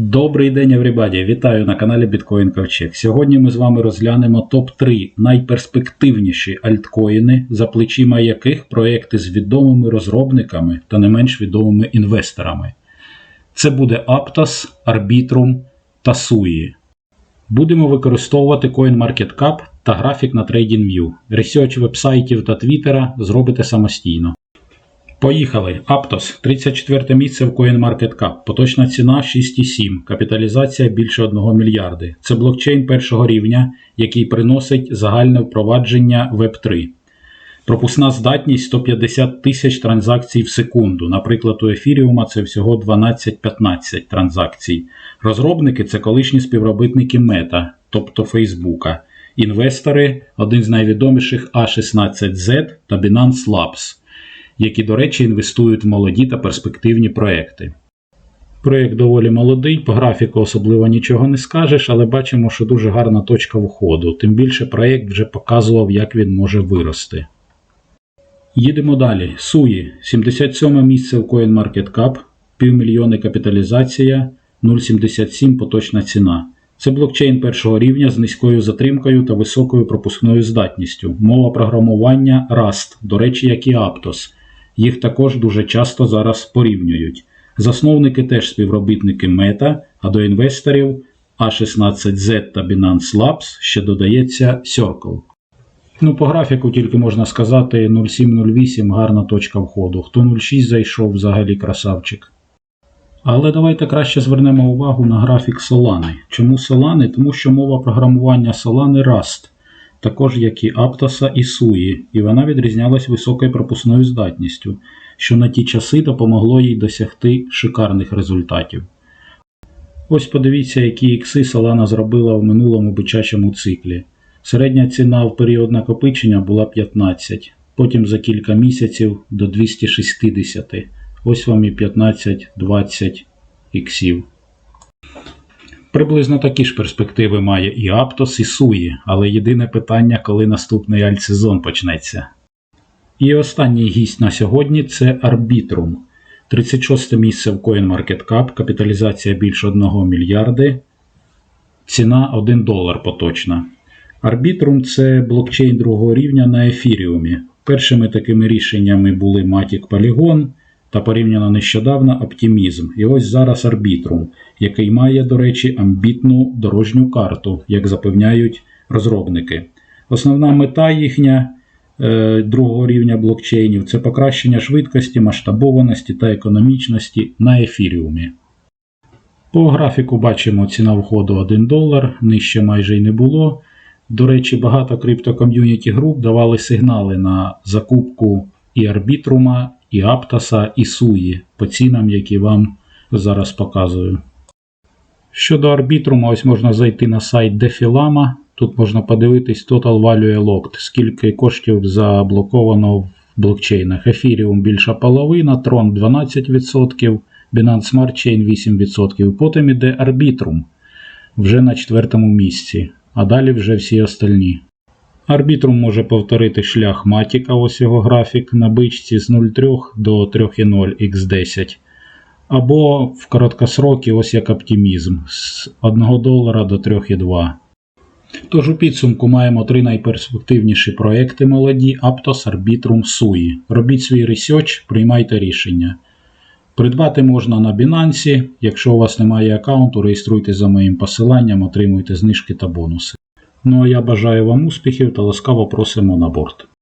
Добрий день, everybody! Вітаю на каналі Bitcoin Ковчег. Сьогодні ми з вами розглянемо топ-3 найперспективніші альткоїни, за плечима яких проекти з відомими розробниками та не менш відомими інвесторами. Це буде Aptos, Arbitrum та SUI. Будемо використовувати CoinMarketCap та графік на TradingView. Ресерч вебсайтів та твіттера зробите самостійно. Поїхали. Aptos. 34 місце в CoinMarketCap. Поточна ціна 6,7. Капіталізація більше 1 мільярди. Це блокчейн першого рівня, який приносить загальне впровадження Web3. Пропускна здатність 150 тисяч транзакцій в секунду. Наприклад, у Ефіріума це всього 12-15 транзакцій. Розробники це колишні співробітники Мета, тобто Фейсбука. Інвестори один з найвідоміших A16Z та Binance Labs які, до речі, інвестують в молоді та перспективні проекти. Проєкт доволі молодий, по графіку особливо нічого не скажеш, але бачимо, що дуже гарна точка входу. Тим більше проєкт вже показував, як він може вирости. Їдемо далі. Суї 77 місце в CoinMarketCap, півмільйони капіталізація, 0,77 поточна ціна. Це блокчейн першого рівня з низькою затримкою та високою пропускною здатністю. Мова програмування Rust, до речі, як і Aptos. Їх також дуже часто зараз порівнюють. Засновники теж співробітники Meta, а до інвесторів A16Z та Binance Labs ще додається Circle. Ну, по графіку тільки можна сказати 0708 гарна точка входу. Хто 06 зайшов, взагалі красавчик. Але давайте краще звернемо увагу на графік Solana. Чому Solana? Тому що мова програмування Solana Rust, також як і Aptos і SUI, і вона відрізнялась високою пропускною здатністю, що на ті часи допомогло їй досягти шикарних результатів. Ось подивіться, які ікси Solana зробила в минулому бичачому циклі. Середня ціна в період накопичення була 15, потім за кілька місяців до 260. Ось вам і 15-20 іксів. Приблизно такі ж перспективи має і Aptos, і SUI, але єдине питання, коли наступний альтсезон почнеться. І останній гість на сьогодні це Arbitrum. 36 місце в CoinMarketCap, капіталізація більше 1 мільярди, ціна 1 долар поточна. Arbitrum це блокчейн другого рівня на ефіріумі. Першими такими рішеннями були Matic Polygon та порівняно нещодавно Optimism. І ось зараз Arbitrum, який має, до речі, амбітну дорожню карту, як запевняють розробники. Основна мета їхня е, другого рівня блокчейнів це покращення швидкості, масштабованості та економічності на ефіріумі. По графіку бачимо ціна входу 1 долар, нижче майже й не було. До речі, багато криптоком'юніті груп давали сигнали на закупку і Арбітрума, і Аптаса, і Суї по цінам, які вам зараз показую. Щодо арбітрума, ось можна зайти на сайт Defilama. Тут можна подивитись Total Value Locked, скільки коштів заблоковано в блокчейнах. Ethereum більша половина, Tron 12%, Binance Smart Chain 8%. Потім іде Arbitrum вже на четвертому місці, а далі вже всі остальні. Арбітрум може повторити шлях Матіка, ось його графік на бичці з 0,3 до 3,0 x10. Або в короткосрокі, ось як оптимізм, з 1 долара до 3,2. Тож у підсумку маємо три найперспективніші проекти молоді Aptos, Arbitrum, SUI. Робіть свій ресерч, приймайте рішення. Придбати можна на Binance. Якщо у вас немає аккаунту, реєструйтесь за моїм посиланням, отримуйте знижки та бонуси. Ну а я бажаю вам успіхів та ласкаво просимо на борт.